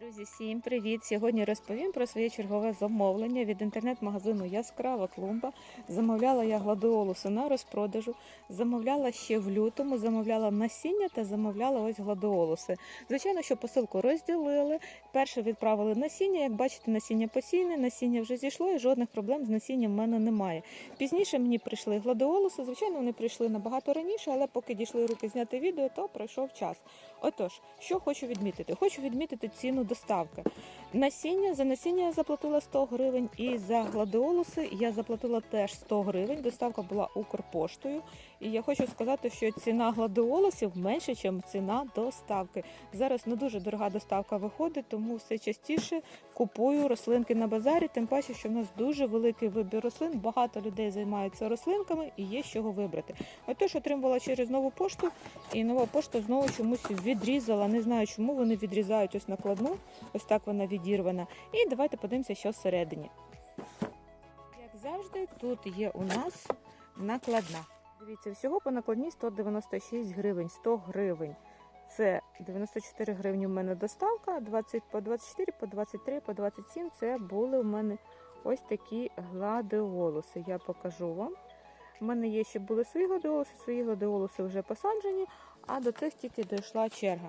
Друзі, всім привіт! Сьогодні розповім про своє чергове замовлення від інтернет-магазину Яскрава клумба. Замовляла я гладіолуси на розпродажу, замовляла ще в лютому, замовляла насіння та замовляла ось гладіолуси. Звичайно, що посилку розділили. Перше відправили насіння. Як бачите, насіння посійне, насіння вже зійшло і жодних проблем з насінням в мене немає. Пізніше мені прийшли гладіолуси. Звичайно, вони прийшли набагато раніше, але поки дійшли руки зняти відео, то пройшов час. Отож, що хочу відмітити? Хочу відмітити ціну доставки. Насіння за насіння я заплатила 100 гривень, і за гладіолуси я заплатила теж 100 гривень. Доставка була Укрпоштою. І я хочу сказати, що ціна гладіолусів менше, ніж ціна доставки. Зараз не дуже дорога доставка виходить, тому все частіше купую рослинки на базарі. Тим паче, що в нас дуже великий вибір рослин. Багато людей займаються рослинками і є з чого вибрати. Отож, отримувала через нову пошту, і нова пошта знову чомусь відрізала. Не знаю, чому вони відрізають ось накладну. Ось так вона відірвана. І давайте подивимося, що всередині. Як завжди, тут є у нас накладна. Дивіться, всього по накладній 196 гривень, 100 гривень. Це 94 гривні в мене доставка, 20 по 24, по 23, по 27 це були у мене ось такі гладіолуси. Я покажу вам. У мене є ще були свої гладіолуси, свої гладіолуси вже посаджені, а до цих тільки дійшла черга.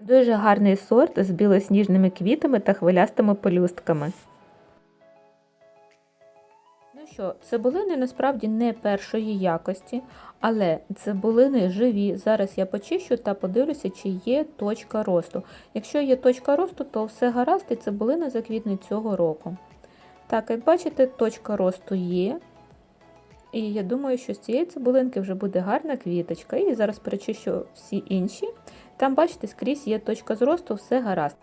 Дуже гарний сорт з білосніжними квітами та хвилястими пелюстками. Що, цибулини насправді не першої якості, але цибулини живі. Зараз я почищу та подивлюся, чи є точка росту. Якщо є точка росту, то все гаразд і цибулина заквітне цього року. Так, як бачите, точка росту є. І я думаю, що з цієї цибулинки вже буде гарна квіточка. І зараз перечищу всі інші. Там, бачите, скрізь є точка зросту, все гаразд.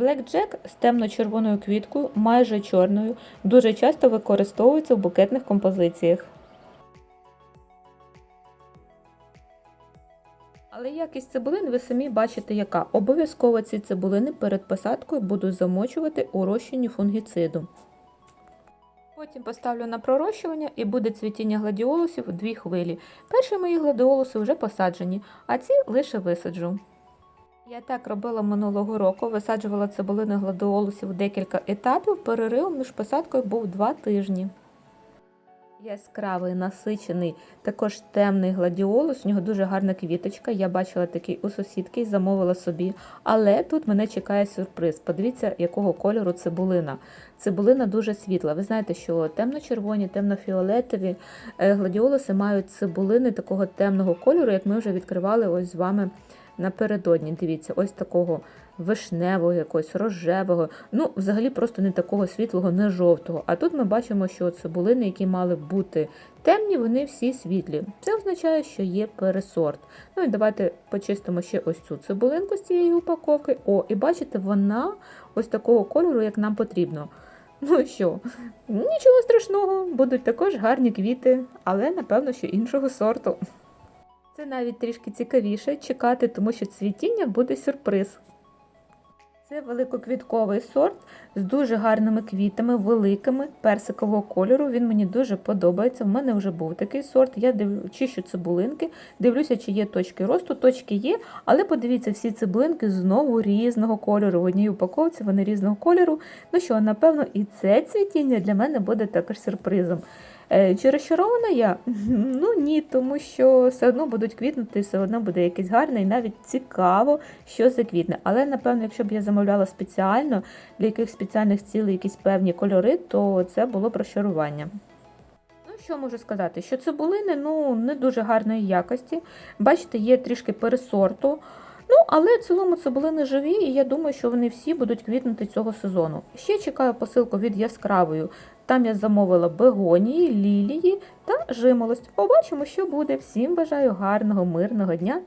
Jack з темно-червоною квіткою, майже чорною, дуже часто використовується в букетних композиціях. Але якість цибулин ви самі бачите, яка. Обов'язково ці цибулини перед посадкою буду замочувати у розчині фунгіциду. Потім поставлю на пророщування і буде цвітіння гладіолусів у дві хвилі. Перші мої гладіолуси вже посаджені, а ці лише висаджу. Я так робила минулого року, висаджувала цибулини гладіолусів в декілька етапів, перерив між посадкою був 2 тижні. Яскравий, насичений, також темний гладіолус, у нього дуже гарна квіточка. Я бачила такий у сусідки і замовила собі. Але тут мене чекає сюрприз. Подивіться, якого кольору цибулина. Цибулина дуже світла. Ви знаєте, що темно-червоні, темно-фіолетові е, гладіолуси мають цибулини такого темного кольору, як ми вже відкривали ось з вами напередодні. Дивіться, ось такого вишневого, якогось рожевого, ну, взагалі просто не такого світлого, не жовтого. А тут ми бачимо, що цибулини, які мали бути темні, вони всі світлі. Це означає, що є пересорт. Ну і давайте почистимо ще ось цю цибулинку з цієї упаковки. О, і бачите, вона ось такого кольору, як нам потрібно. Ну що, нічого страшного, будуть також гарні квіти, але напевно, що іншого сорту. Це навіть трішки цікавіше чекати, тому що цвітіння буде сюрприз. Це великоквітковий сорт з дуже гарними квітами, великими, персикового кольору. Він мені дуже подобається. У мене вже був такий сорт. Я див... чищу цибулинки, дивлюся, чи є точки росту. Точки є, але подивіться, всі цибулинки знову різного кольору. В одній упаковці вони різного кольору. Ну що, напевно, і це цвітіння для мене буде також сюрпризом. Е, Чи розчарована я? Ну ні, тому що все одно будуть квітнути, все одно буде якийсь гарний, навіть цікаво, що заквітне. Але напевно, якщо б я замовляла спеціально для якихось спеціальних цілей якісь певні кольори, то це було б розчарування. Ну, що можу сказати? Що цибулини ну, не дуже гарної якості. Бачите, є трішки пересорту. Ну, але в цілому цибулини живі, і я думаю, що вони всі будуть квітнути цього сезону. Ще чекаю посилку від яскравою. Там я замовила бегонії, лілії та жимолость. Побачимо, що буде. Всім бажаю гарного, мирного дня